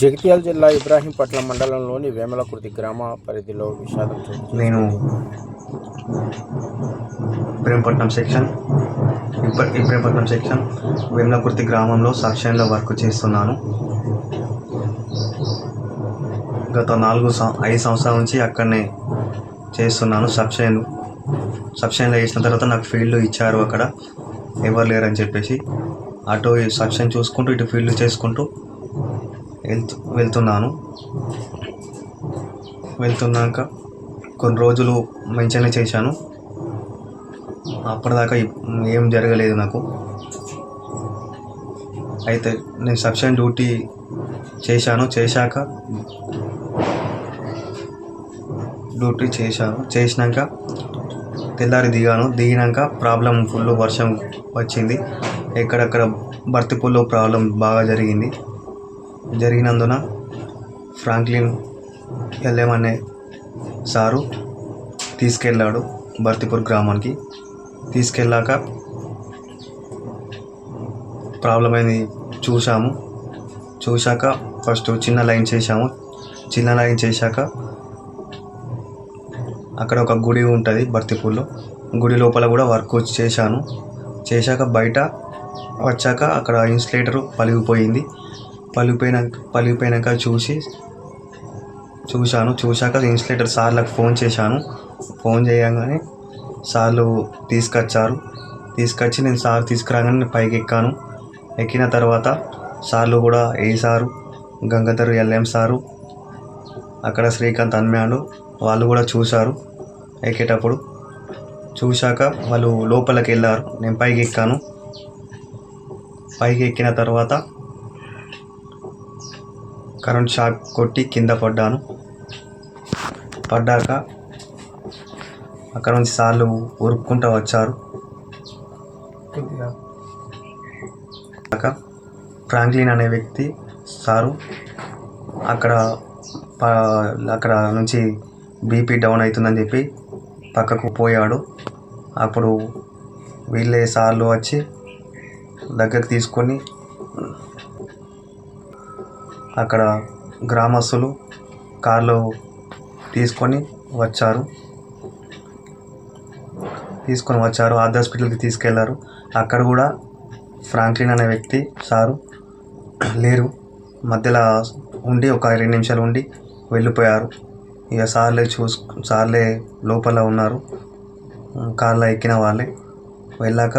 జగిత్యాల జిల్లా ఇబ్రాహీంపట్నం మండలంలోని వేమలకుర్తి గ్రామ పరిధిలో విషాదం నేను ఇబ్రహీంపట్నం సెక్షన్ ఇబ్రహీంపట్నం సెక్షన్ వేమలకుర్తి గ్రామంలో సక్షన్లో వర్క్ చేస్తున్నాను. గత నాలుగు ఐదు సంవత్సరాల నుంచి అక్కడనే చేస్తున్నాను. సబ్షైన్ సబ్షైన్లో చేసిన తర్వాత నాకు ఫీల్డ్ ఇచ్చారు అక్కడ. ఎవరు లేరని చెప్పేసి అటు సబ్షైన్ చూసుకుంటూ ఇటు ఫీల్డ్ చేసుకుంటూ వెళ్తు వెళ్తున్నాను. వెళ్తున్నాక కొన్ని రోజులు మంచిగానే చేశాను. అప్పటిదాకా ఏం జరగలేదు నాకు. అయితే నేను సబ్షన్ డ్యూటీ చేశాను. చేశాక డ్యూటీ చేశాను. చేసినాక తెల్లారి దిగాను. దిగినాక ప్రాబ్లం ఫుల్ వర్షం వచ్చింది. ఎక్కడక్కడ బర్తిపూల్లో ప్రాబ్లం బాగా జరిగింది. జరిగినందున ఫ్రాంక్లిన్ ఎల్ఎం అనే సారు తీసుకెళ్ళాడు భర్తీపూర్ గ్రామానికి. తీసుకెళ్ళాక ప్రాబ్లం అయింది చూసాము చూశాక ఫస్ట్ చిన్న లైన్ చేశాము. చిన్న లైన్ చేశాక అక్కడ ఒక గుడి ఉంటుంది భర్తీపూర్లో. గుడి లోపల కూడా వర్క్ చేశాను. చేశాక బయట వచ్చాక అక్కడ ఇన్సులేటర్ పలిగిపోయింది పలిగిపోయినాక పలిగిపోయినాక చూసి చూశాను. చూశాక ఇన్సులేటర్ సార్లకు ఫోన్ చేశాను. ఫోన్ చేయగానే సార్లు తీసుకొచ్చారు. తీసుకొచ్చి నేను సార్ తీసుకురాగానే నేను పైకి ఎక్కాను. ఎక్కిన తర్వాత సార్లు కూడా ఏ సారు గంగాధర్ ఎల్ఎం సారు అక్కడ శ్రీకాంత్ అన్మ్యాడు వాళ్ళు కూడా చూశారు ఎక్కేటప్పుడు. చూశాక వాళ్ళు లోపలికి వెళ్ళారు. నేను పైకి ఎక్కాను. పైకి ఎక్కిన తర్వాత కరెంట్ షాక్ కొట్టి కింద పడ్డాను. పడ్డాక అక్కడ నుంచి సార్లు ఉరుక్కుంటూ వచ్చారు. ఫ్రాంక్లిన్ అనే వ్యక్తి సారు అక్కడ అక్కడ నుంచి బీపీ డౌన్ అవుతుందని చెప్పి పక్కకు పోయాడు. అప్పుడు వీళ్ళే సార్లు వచ్చి దగ్గరికి తీసుకొని అక్కడ గ్రామస్తులు కార్లో తీసుకొని వచ్చారు. తీసుకొని వచ్చారు. ఆర్దర్ హాస్పిటల్కి తీసుకెళ్ళారు. అక్కడ కూడా ఫ్రాంక్లిన్ అనే వ్యక్తి సారు లేరు. మధ్యలో ఉండి ఒక రెండు నిమిషాలు ఉండి వెళ్ళిపోయారు. ఇక సార్లే చూసు సార్లే లోపల ఉన్నారు. కార్లో ఎక్కిన వాళ్ళే. వెళ్ళాక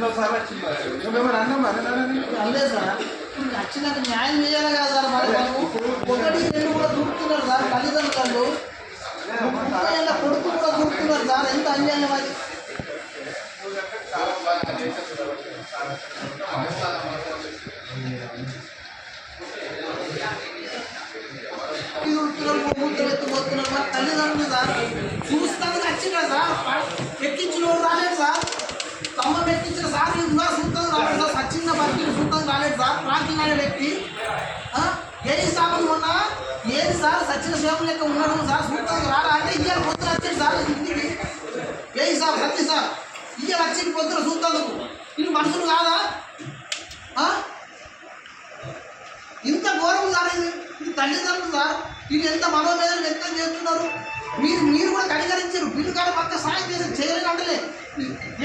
ఎన్నోసార్లు వచ్చింది. నువ్వేమైనా అన్నామా? అదే సార్ న్యాయం చేయాలి కదా సార్ మరి ఒకటి రెండు కూడా దూరుతున్నారు సార్ సార్ లెక్క ఉన్నాడు సార్ సూత్రం రాడా అంటే ఇయ్యాలి పొద్దున వచ్చాడు సార్ ఇంటికి. ఏది సార్ సత్య సార్ ఇయ్యాలి వచ్చి పొద్దున సూత్రాలకు వీళ్ళు మనుషులు కాదా? ఇంత ఘోరం సార్ ఇది ఇది తల్లిదండ్రులు సార్. వీళ్ళు ఎంత మనోవేదన వ్యక్తం చేస్తున్నారు? మీరు మీరు కూడా కనికరించారు. బిల్లు కాడ పక్క సాయం చేసి చేయలేదు అంటలే.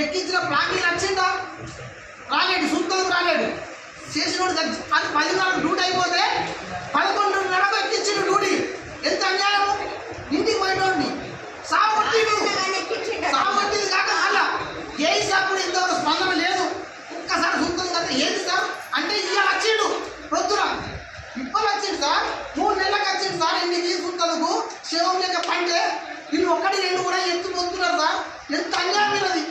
ఎక్కించిన ప్లాంకింగ్ వచ్చిందా రాలేడు సూత్రాలకు రాలేడు. చేసినోడు అది అది పదిన్నర డ్యూటీ అయిపోతే పదకొండున్నరకు ఎక్కించిన డ్యూటీ. ఎంత అన్యాయం ఇంటికి పోయినోడిని సాగొట్టిండు సాగొట్టింది కాక మళ్ళా ఏ సాప్పుడు ఇంతవరకు స్పందన లేదు. ఒక్కసారి సుల్తాన్ కదా ఏంది సార్? అంటే ఇవాళ వచ్చిండు. ప్రొద్దున ఇప్పుడు వచ్చిండు సార్. మూడు నెలలకు వచ్చిండు సార్ ఎన్ని తీసుకుంటాను శివం లేక పంటే వీళ్ళు ఒక్కటి రెండు కూడా ఎత్తు పొందుతున్నారు సార్. ఎంత అన్యాయం ఇది?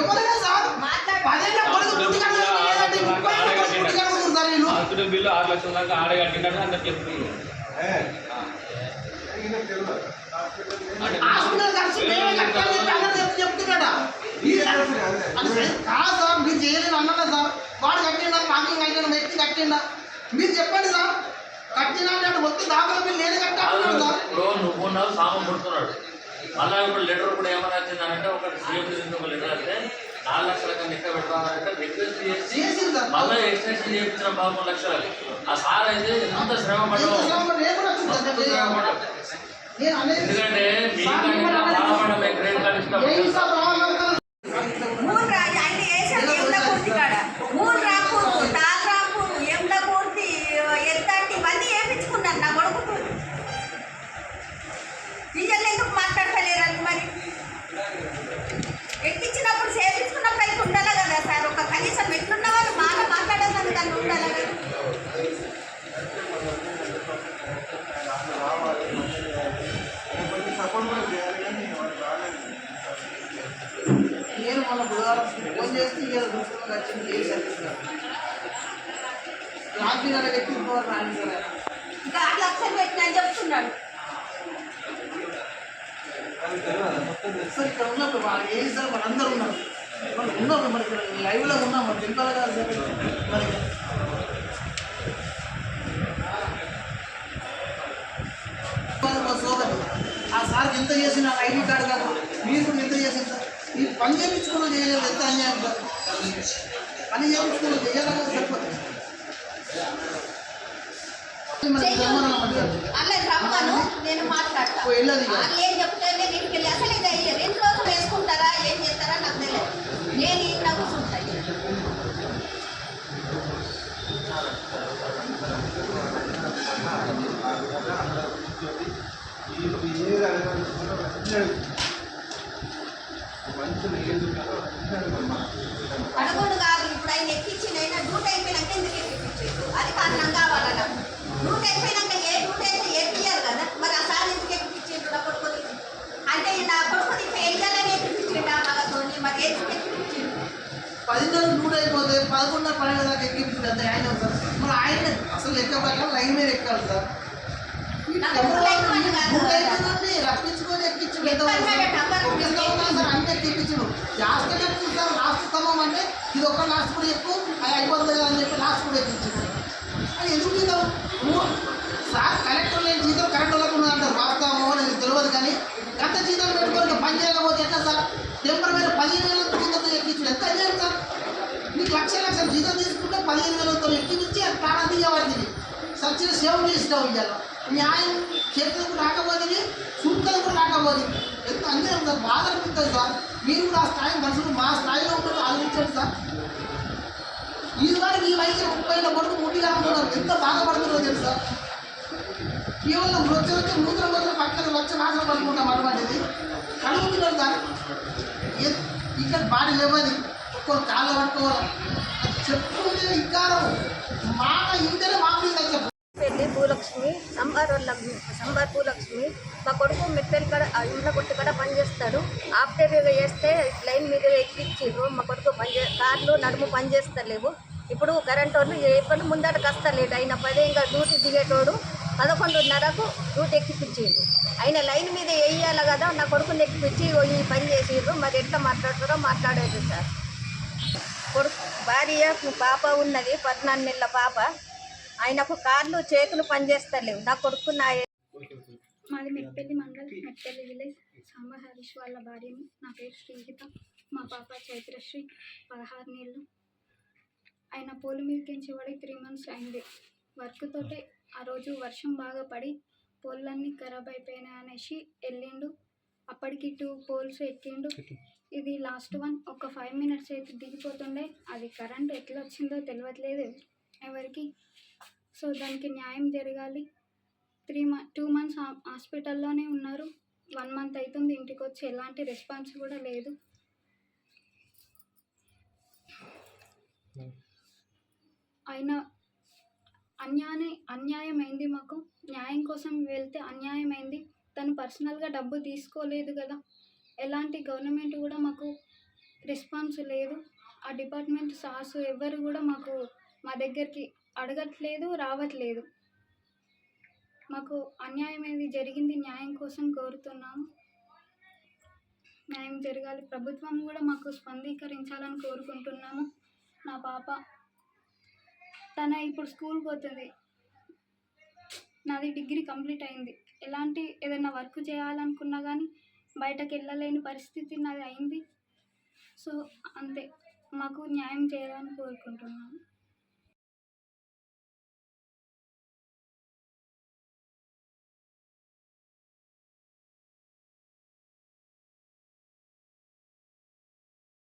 ఎవరైనా సార్? పదేళ్ళ కొడుకు పుట్టుక లేదంటే బిల్లు ఆరు లక్షల దాకా ఆడ కట్టినట్టు అందరు చెప్తుంది అంటే హాస్పిటల్ ఖర్చు మేమే కట్టాలని చెప్పి చెప్తున్నాడా కాదు సార్ మీరు చేయలేదు అన్నా సార్ వాడు కట్టిండా పాకింగ్ కట్టిండా వ్యక్తి కట్టిండా మీరు చెప్పండి సార్ కట్టినా అంటే ఆడు మొత్తం దాఖలు మీరు నేను కట్టాలన్నాడు సార్ నువ్వు ఉన్నావు సామం పుడుతున్నాడు మళ్ళా ఇప్పుడు లెటర్ కూడా ఏమైనా వచ్చిందంటే ఒకటి సీఎం ఒక లెటర్ వస్తే నాలుగు లక్షల కన్నా ఎక్కువ పెట్టాలంటే రిక్వెస్ట్ చేసి మళ్ళీ ఎక్స్టెన్షన్ చేయించిన పదమూడు లక్షలు ఆ సార్ అయితే ఎంత శ్రమ పడ్డా? ఎందుకంటే మిమ్మల్ని బాధపడమే క్రెడిట్ కార్డు ఇష్టం సార్ రావాలి కదా మూడు రా అంటే వేసాం ఎండ పూర్తి కాడ మూడు రాకూరు తాళ్ళు రాకూరు ఎండ పూర్తి ఎత్తంటి ఇవన్నీ వేయించుకున్నాను నా కొడుకుతో డీజల్ ఎందుకు మాట్లాడతలేరు మరి ఎక్కించినప్పుడు చేపించుకున్నప్పుడు అయితే ఉండాలి కదా సార్ ఒక కనీసం ఎట్లున్న వాళ్ళు మాట మాట్లాడాలని దాన్ని ఉండాలి కదా నేను మొన్న బుధవారం ఫోన్ చేస్తే ఇవాళ దృష్టిలో వచ్చింది చేశాను రాత్రి నెల ఎక్కించుకోవాలి రాని సార్ ఆయన. ఇంకా ఆరు లక్షలు పెట్టినా అని చెప్తున్నాడు. సార్ ఇక్కడ ఉన్నప్పుడు ఏం సార్ ఉన్నారు. మరి ఇక్కడ లైవ్లో ఉన్నాం మరి తెలిపాలి కదా సార్ మరి సోదరు ఆ సార్కి ఎంత చేసిన ఐడి కార్డు కాదు. మీరు ఎంత చేసిన సార్. ఈ పని చేయించుకున్న చేయలేదు ఎంత అన్యాయం సార్. పని చేయించుకున్న చేయాలి సరిపోతుంది అలా రమ్మను నేను మాట్లాడతా ఓ, వెళ్ళదు ఇక. వాళ్ళు ఏం చెప్తే నేను అసలు ఇది అయ్యే రెండు రోజులు వేసుకుంటారా ఏం చేస్తారా నాకు తెలియదు నేను ఇంట్లో కూర్చుంటాను పడగొండు కాదు ఇప్పుడు ఆయన ఎక్కించిన అయినా డ్యూటీ అయిపోయినాక ఎందుకు ఎక్కించారు అది కారణం కావాలా నాకు డ్యూటీ అయిపోయినాక ఏ డ్యూటీ అయితే ఎక్కియారు కదా మరి ఆ సార్ ఎందుకు ఎక్కించారు నా కొడుకుని అంటే నా కొడుకుని వెయ్యాలని ఎక్కించిండు ఆ మగతోని మరి ఎందుకు ఎక్కించిండు పది నెలలు నూట అయిపోతే పదకొండున్నర పన్నెండు దాకా ఎక్కించింది అంతే ఆయన సార్? మరి ఆయన అసలు ఎక్కబట్టాలి లైన్ మీద ఎక్కాలి సార్. అయిపోయిందండి లాస్ట్ లాస్ట్ స్తంభం అంటే ఇది ఒక్క లాస్ట్ కూడా ఎక్కువ అది అయిపోతుంది కదా అని చెప్పి లాస్ట్ కూడా అది ఎందుకు జీతం నువ్వు సార్ కలెక్టర్ లేని జీతం కరెక్ట్ వాళ్ళకు ఉన్నది అంటారు. వాస్తవమో నాకు తెలియదు కానీ గంట జీతం పెట్టుకొని పని చేయకపోతే ఎట్లా సార్? టెంపర్ మీద పదిహేను వేల ఎంత అయ్యారు సార్. మీకు లక్ష లక్షల జీతం తీసుకుంటే పదిహేను వేలతో ఇచ్చి అది ప్రాణం తీయబడింది సచిన సేవ చేసినావు ఇవాళ. న్యాయం చేతులకు రాకపోతే సుంకలకు రాకపోతుంది ఎంత అంతే సార్. బాధ అనిపిస్తుంది సార్. మీరు కూడా ఆ స్థాయి మనుషులు మా స్థాయిలో ఉన్నట్టు ఆలోచించండి సార్. ఈ వారికి ఈ వయసు ముప్పై కొడుకు ముట్టి కాకుండా ఎంత బాధపడుతున్నారో తెలుసా? కేవలం వచ్చి వచ్చి మూత్ర మూత్ర పక్కన వచ్చి నాశనం పడుకుంటాం అటువంటిది కడుగుతున్నారు సార్. ఏ- ఇక్కడ బాడీ లేవని ఒక్కొక్క కాళ్ళు పట్టుకోవాలి? చెప్పుకుంటే ఇంకా మాట ఇంటనే మామూలు చెప్పు. పెళ్ళి భూలక్ష్మి సంబార్ లక్ష్మి సంబార్ భూలక్ష్మి మా కొడుకు మెట్టెల కడ ఆ ఇంట్లో కొట్టి కాడ పనిచేస్తాడు ఆఫ్టర్ వేస్తే లైన్ మీద ఎక్కిచ్చిండ్రు మా కొడుకు పని చే కార్లు నడుము పని చేస్తలేవు. ఇప్పుడు కరెంట్ వాళ్ళు ఎప్పుడు ముందటకు వస్తలేడు ఆయన పదే ఇంకా డ్యూటీ దిగేటోడు. పదకొండున్నరకు డ్యూటీ ఎక్కిపించిండు ఆయన లైన్ మీద వేయాలి కదా నా కొడుకుని ఎక్కిపించి "ఓ ఈ పని చేసిండ్రు మరి ఎట్లా మాట్లాడుతారో మాట్లాడేది సార్. కొడుకు భార్య పాప ఉన్నది పద్నాలుగు నెలల పాప. ఆయనకు కార్లు చేతులు పనిచేస్తలేవు. నా కొడుకు నా మాది మెట్పల్లి మండల్ మెట్పల్లి విలేజ్. సాంబ హరీష్ వాళ్ళ భార్యని నా పేరు శ్రీహిత మా పాప చైత్రశ్రీ పదహారు నెలలు. ఆయన పోలు మీదకించి వాడికి త్రీ మంత్స్ అయింది. వర్క్ తోటే ఆ రోజు వర్షం బాగా పడి పోల్లన్నీ ఖరాబ్ అయిపోయినాయి అనేసి వెళ్ళిండు. అప్పటికి టూ పోల్స్ ఎక్కిండు. ఇది లాస్ట్ వన్. ఒక ఫైవ్ మినిట్స్ అయితే దిగిపోతుండే. అది కరెంట్ ఎట్లా వచ్చిందో తెలియట్లేదు ఎవరికి. సో దానికి న్యాయం జరగాలి. త్రీ మ టూ మంత్స్ హాస్పిటల్లోనే ఉన్నారు. వన్ మంత్ అవుతుంది ఇంటికి వచ్చి ఎలాంటి రెస్పాన్స్ కూడా లేదు. అయినా అన్యాయం అన్యాయమైంది మాకు. న్యాయం కోసం వెళ్తే అన్యాయమైంది. తను పర్సనల్గా డబ్బు తీసుకోలేదు కదా. ఎలాంటి గవర్నమెంట్ కూడా మాకు రెస్పాన్స్ లేదు. ఆ డిపార్ట్మెంట్ సార్స్ ఎవ్వరు కూడా మాకు మా దగ్గరికి అడగట్లేదు రావట్లేదు. మాకు అన్యాయం జరిగింది న్యాయం కోసం కోరుతున్నాము. న్యాయం జరగాలి. ప్రభుత్వం కూడా మాకు స్పందీకరించాలని కోరుకుంటున్నాము. నా పాప తన ఇప్పుడు స్కూల్ పోతుంది. నాది డిగ్రీ కంప్లీట్ అయింది. ఎలాంటి ఏదైనా వర్క్ చేయాలనుకున్నా కానీ బయటకు వెళ్ళలేని పరిస్థితి నాది అయింది. సో అంతే. మాకు న్యాయం చేయాలని కోరుకుంటున్నాను.